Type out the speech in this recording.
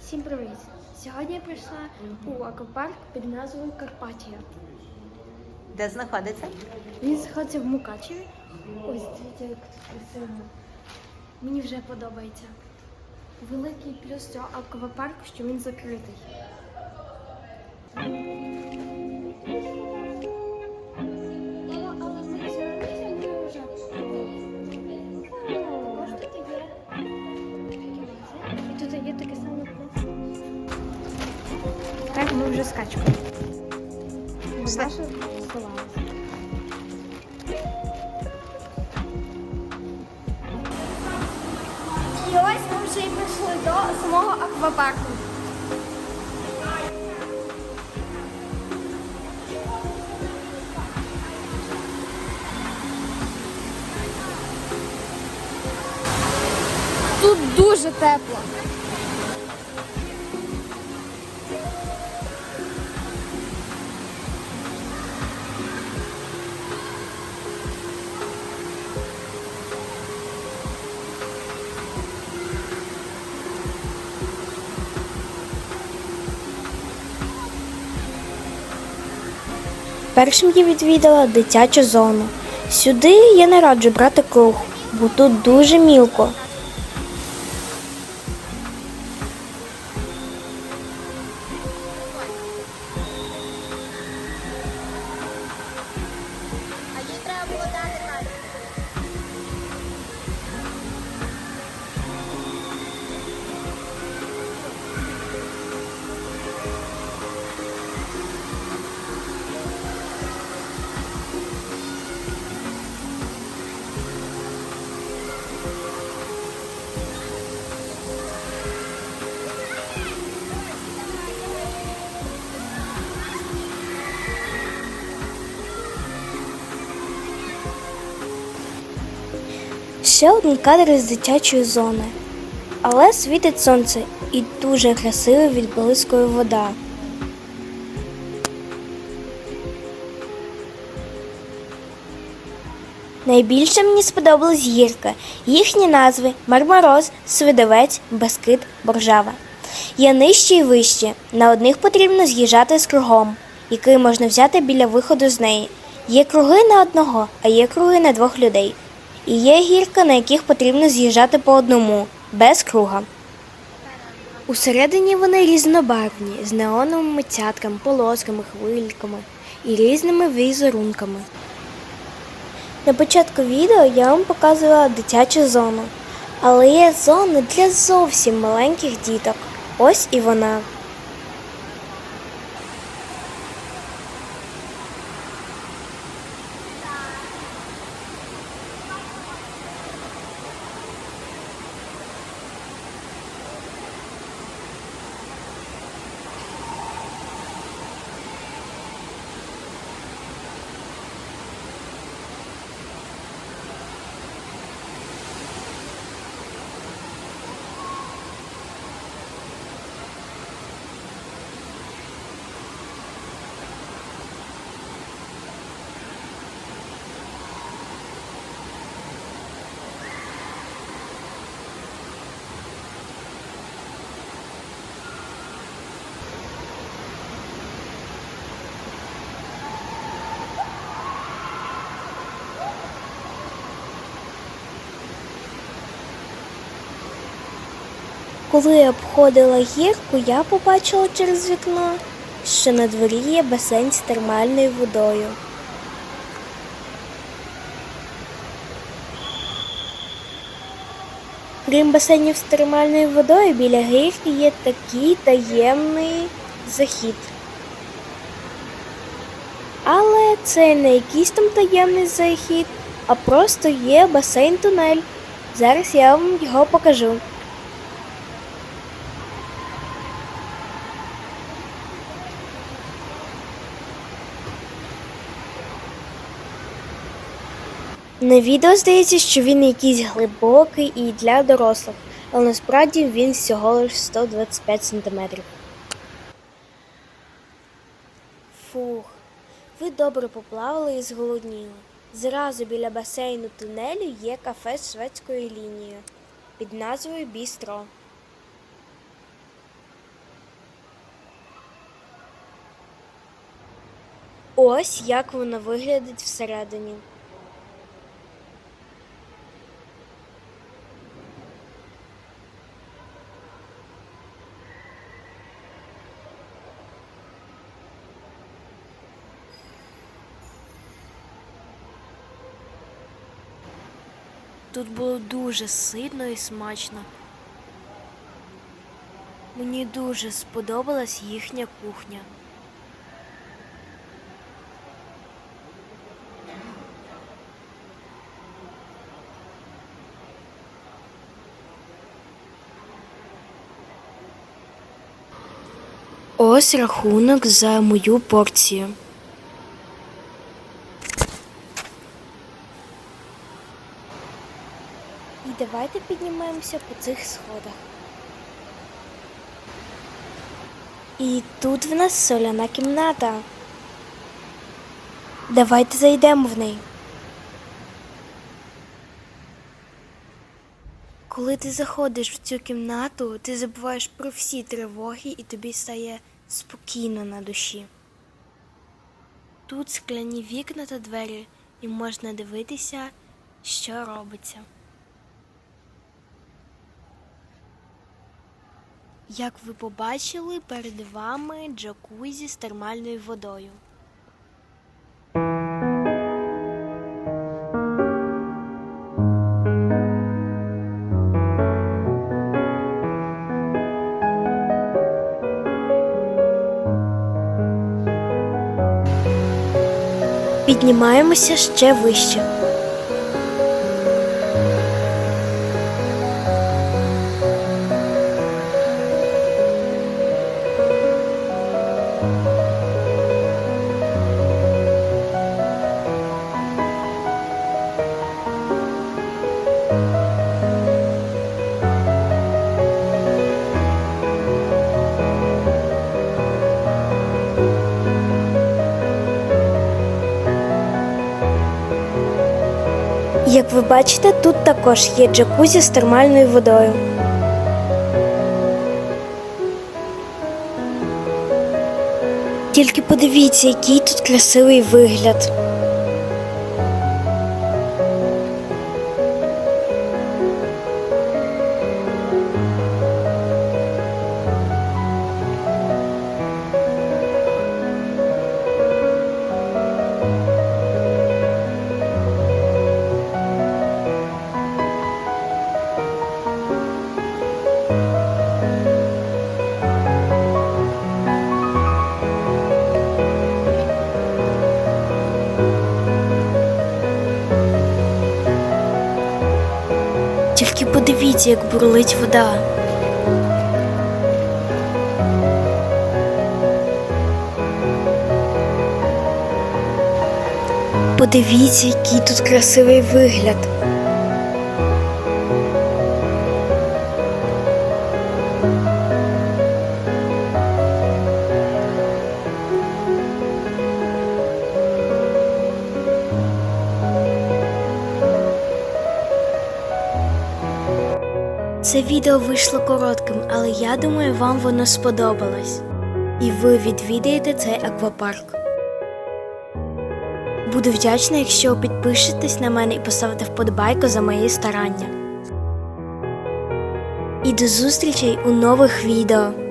Всім привіт! Сьогодні я прийшла у аквапарк під назвою Карпатія. Де знаходиться? Він знаходиться в Мукачеві. Ось дивіться, як тут красиво. Мені вже подобається. Великий плюс цього аквапарку, що він закритий. Ми вже скачкаємо. Все. І ось ми вже і прийшли до самого аквапарку. Тут дуже тепло. Першим я відвідала дитячу зону. Сюди я не раджу брати круг, бо тут дуже мілко. Ще один кадр з дитячої зони. Але світить сонце і дуже красиво відблискує вода. Найбільше мені сподобались гірки. Їхні назви Мармороз, Свидовець, Бескид, Боржава. Є нижчі і вищі. На одних потрібно з'їжджати з кругом, який можна взяти біля виходу з неї. Є круги на одного, а є круги на двох людей. І є гірки, на яких потрібно з'їжджати по одному, без круга. Усередині вони різнобарвні, з неоновими цятками, полосками, хвильками і різними візерунками. На початку відео я вам показувала дитячу зону, але є зона для зовсім маленьких діток. Ось і вона. Коли я обходила гірку, я побачила через вікно, що на дворі є басейн з термальною водою. Крім басейнів з термальною водою, біля гірки є такий таємний захід. Але це не якийсь там таємний захід, а просто є басейн-тунель. Зараз я вам його покажу. На відео здається, що він якийсь глибокий і для дорослих, але насправді він всього лише 125 см. Фух, ви добре поплавали і зголодніли. Зразу біля басейну тунелю є кафе з шведською лінією під назвою Бістро. Ось як воно виглядить всередині. Тут було дуже ситно і смачно. Мені дуже сподобалась їхня кухня. Ось рахунок за мою порцію. Давайте піднімаємося по цих сходах. І тут в нас соляна кімната. Давайте зайдемо в неї. Коли ти заходиш в цю кімнату, ти забуваєш про всі тривоги і тобі стає спокійно на душі. Тут скляні вікна та двері, і можна дивитися, що робиться. Як ви побачили, перед вами джакузі з термальною водою. Піднімаємося ще вище. Ви бачите, тут також є джакузі з термальною водою. Тільки подивіться, який тут красивий вигляд. Тільки подивіться, як бурлить вода. Подивіться, який тут красивий вигляд. Це відео вийшло коротким, але я думаю, вам воно сподобалось. І ви відвідаєте цей аквапарк. Буду вдячна, якщо підпишетесь на мене і поставите вподобайку за мої старання. І до зустрічей у нових відео.